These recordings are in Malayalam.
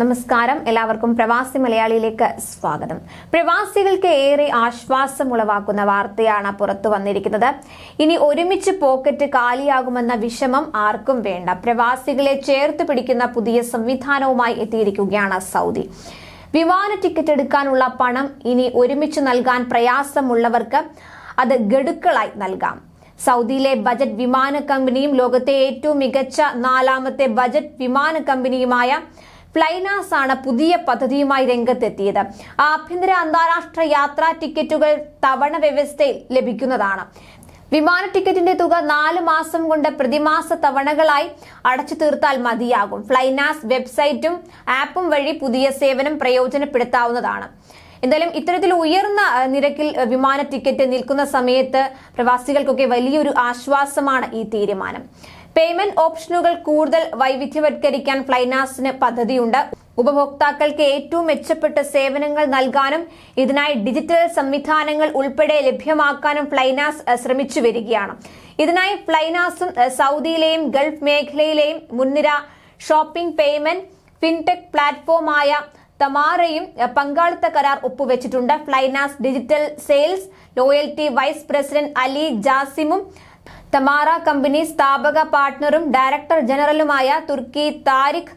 നമസ്കാരം. എല്ലാവർക്കും പ്രവാസി മലയാളിയിലേക്ക് സ്വാഗതം. പ്രവാസികൾക്ക് ഏറെ ആശ്വാസമുളവാക്കുന്ന വാർത്തയാണ് പുറത്തു വന്നിരിക്കുന്നത്. ഇനി ഒരുമിച്ച് പോക്കറ്റ് കാലിയാകുമെന്ന വിഷമം ആർക്കും വേണ്ട. പ്രവാസികളെ ചേർത്ത് പിടിക്കുന്ന പുതിയ സംവിധാനവുമായി എത്തിയിരിക്കുകയാണ് സൗദി. വിമാന ടിക്കറ്റ് എടുക്കാനുള്ള പണം ഇനി ഒരുമിച്ച് നൽകാൻ പ്രയാസമുള്ളവർക്ക് അത് ഗഡുക്കളായി നൽകാം. സൗദിയിലെ ബജറ്റ് വിമാന കമ്പനിയും ലോകത്തെ ഏറ്റവും മികച്ച നാലാമത്തെ ബജറ്റ് വിമാന കമ്പനിയുമായ ഫ്ലൈനാസ് ആണ് പുതിയ പദ്ധതിയുമായി രംഗത്തെത്തിയത്. ആഭ്യന്തര അന്താരാഷ്ട്ര യാത്രാ ടിക്കറ്റുകൾ തവണ വ്യവസ്ഥയിൽ ലഭിക്കുന്നതാണ്. വിമാന ടിക്കറ്റിന്റെ തുക നാല് മാസം കൊണ്ട് പ്രതിമാസ തവണകളായി അടച്ചു തീർത്താൽ മതിയാകും. ഫ്ലൈനാസ് വെബ്സൈറ്റും ആപ്പും വഴി പുതിയ സേവനം പ്രയോജനപ്പെടുത്താവുന്നതാണ്. എന്തായാലും ഇത്തരത്തിൽ ഉയർന്ന നിരക്കിൽ വിമാന ടിക്കറ്റ് നിൽക്കുന്ന സമയത്ത് പ്രവാസികൾക്കൊക്കെ വലിയൊരു ആശ്വാസമാണ് ഈ തീരുമാനം. പേയ്മെന്റ് ഓപ്ഷനുകൾ കൂടുതൽ വൈവിധ്യവത്കരിക്കാൻ ഫ്ലൈനാസിന് പദ്ധതിയുണ്ട്. ഉപഭോക്താക്കൾക്ക് ഏറ്റവും മെച്ചപ്പെട്ട സേവനങ്ങൾ നൽകാനും ഇതിനായി ഡിജിറ്റൽ സംവിധാനങ്ങൾ ഉൾപ്പെടെ ലഭ്യമാക്കാനും ഫ്ലൈനാസ് ശ്രമിച്ചു വരികയാണ്. ഇതിനായി ഫ്ലൈനാസും സൗദിയിലെയും ഗൾഫ് മേഖലയിലെയും മുൻനിര ഷോപ്പിംഗ് പേയ്മെന്റ് ഫിൻടെക് പ്ലാറ്റ്ഫോമായ തമാറയും പങ്കാളിത്ത കരാർ ഒപ്പുവെച്ചിട്ടുണ്ട്. Flynas digital sales loyalty vice president Ali ജാസിമും Tamara company സ്ഥാപക പാർട്ട്ണറും ഡയറക്ടർ ജനറലുമായ തുർക്കി താരിഖ്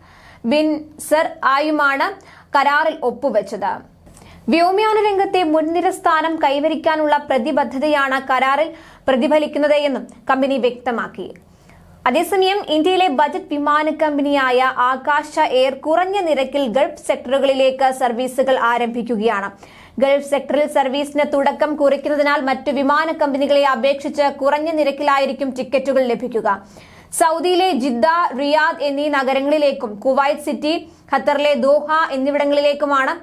ബിൻ സർ ആയുമാണ് കരാറിൽ ഒപ്പുവെച്ചത്. വ്യോമയാന രംഗത്തെ മുൻനിര സ്ഥാനം കൈവരിക്കാനുള്ള പ്രതിബദ്ധതയാണ് കരാറിൽ പ്രതിഫലിക്കുന്നത് എന്നും കമ്പനി വ്യക്തമാക്കി. അതേസമയം ഇന്ത്യയിലെ ബജറ്റ് വിമാന കമ്പനിയായ ആകാശ എയർ കുറഞ്ഞ നിരക്കിൽ ഗൾഫ് സെക്ടറുകളിലേക്ക് സർവീസുകൾ ആരംഭിക്കുകയാണ്. ഗൾഫ് സെക്ടറിൽ സർവീസിന് തുടക്കം കുറിക്കുന്നതിനാൽ മറ്റു വിമാന കമ്പനികളെ അപേക്ഷിച്ച് കുറഞ്ഞ നിരക്കിലായിരിക്കും ടിക്കറ്റുകൾ ലഭിക്കുക. സൗദിയിലെ ജിദ്ദ റിയാദ് എന്നീ നഗരങ്ങളിലേക്കും കുവൈറ്റ് സിറ്റി ഖത്തറിലെ ദോഹ എന്നിവിടങ്ങളിലേക്കുമാണ്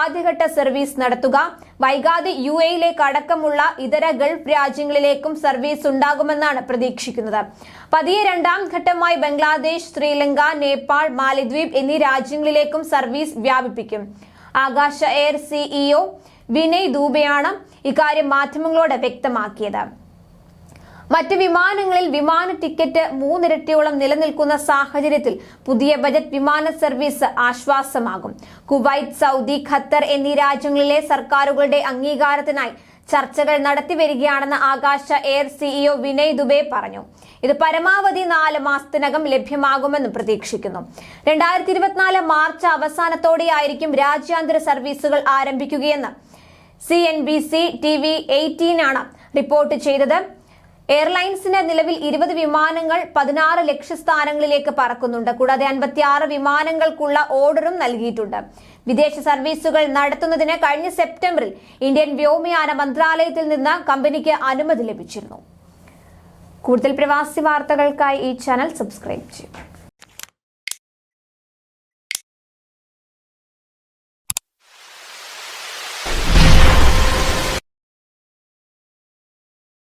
ആദ്യഘട്ട സർവീസ് നടത്തുക. വൈകാതെ യു എയിലേക്ക് അടക്കമുള്ള ഇതര ഗൾഫ് രാജ്യങ്ങളിലേക്കും സർവീസ് ഉണ്ടാകുമെന്നാണ് പ്രതീക്ഷിക്കുന്നത്. പതിയെ രണ്ടാം ഘട്ടമായി ബംഗ്ലാദേശ് ശ്രീലങ്ക നേപ്പാൾ മാലദ്വീപ് എന്നീ രാജ്യങ്ങളിലേക്കും സർവീസ് വ്യാപിപ്പിക്കും. ആകാശ എയർ സിഇഒ വിനയ് ദൂബെയാണ് ഇക്കാര്യം മാധ്യമങ്ങളോട് വ്യക്തമാക്കിയത്. മറ്റ് വിമാനങ്ങളിൽ വിമാന ടിക്കറ്റ് മൂന്നിരട്ടിയോളം നിലനിൽക്കുന്ന സാഹചര്യത്തിൽ പുതിയ ബജറ്റ് വിമാന സർവീസ് ആശ്വാസമാകും. കുവൈറ്റ് സൗദി ഖത്തർ എന്നീ രാജ്യങ്ങളിലെ സർക്കാരുകളുടെ അംഗീകാരത്തിനായി ചർച്ചകൾ നടത്തി വരികയാണെന്ന് ആകാശ എയർ സിഇഒ വിനയ് ദുബെ പറഞ്ഞു. ഇത് പരമാവധി നാല് മാസത്തിനകം ലഭ്യമാകുമെന്നും പ്രതീക്ഷിക്കുന്നു. രണ്ടായിരത്തി ഇരുപത്തിനാല് മാർച്ച് അവസാനത്തോടെയായിരിക്കും രാജ്യാന്തര സർവീസുകൾ ആരംഭിക്കുകയെന്ന് C N B C T V എയ്റ്റീനാണ് report ചെയ്തത്. എയർലൈൻസിന് നിലവിൽ ഇരുപത് വിമാനങ്ങൾ പതിനാറ് ലക്ഷ്യസ്ഥാനങ്ങളിലേക്ക് പറക്കുന്നുണ്ട്. കൂടാതെ അൻപത്തിയാറ് വിമാനങ്ങൾക്കുള്ള ഓർഡറും നൽകിയിട്ടുണ്ട്. വിദേശ സർവീസുകൾ നടത്തുന്നതിന് കഴിഞ്ഞ സെപ്റ്റംബറിൽ ഇന്ത്യൻ വ്യോമയാന മന്ത്രാലയത്തിൽ നിന്ന് കമ്പനിക്ക് അനുമതി ലഭിച്ചിരുന്നു. കൂടുതൽ പ്രവാസി വാർത്തകൾക്കായി ഈ ചാനൽ സബ്സ്ക്രൈബ് ചെയ്യും.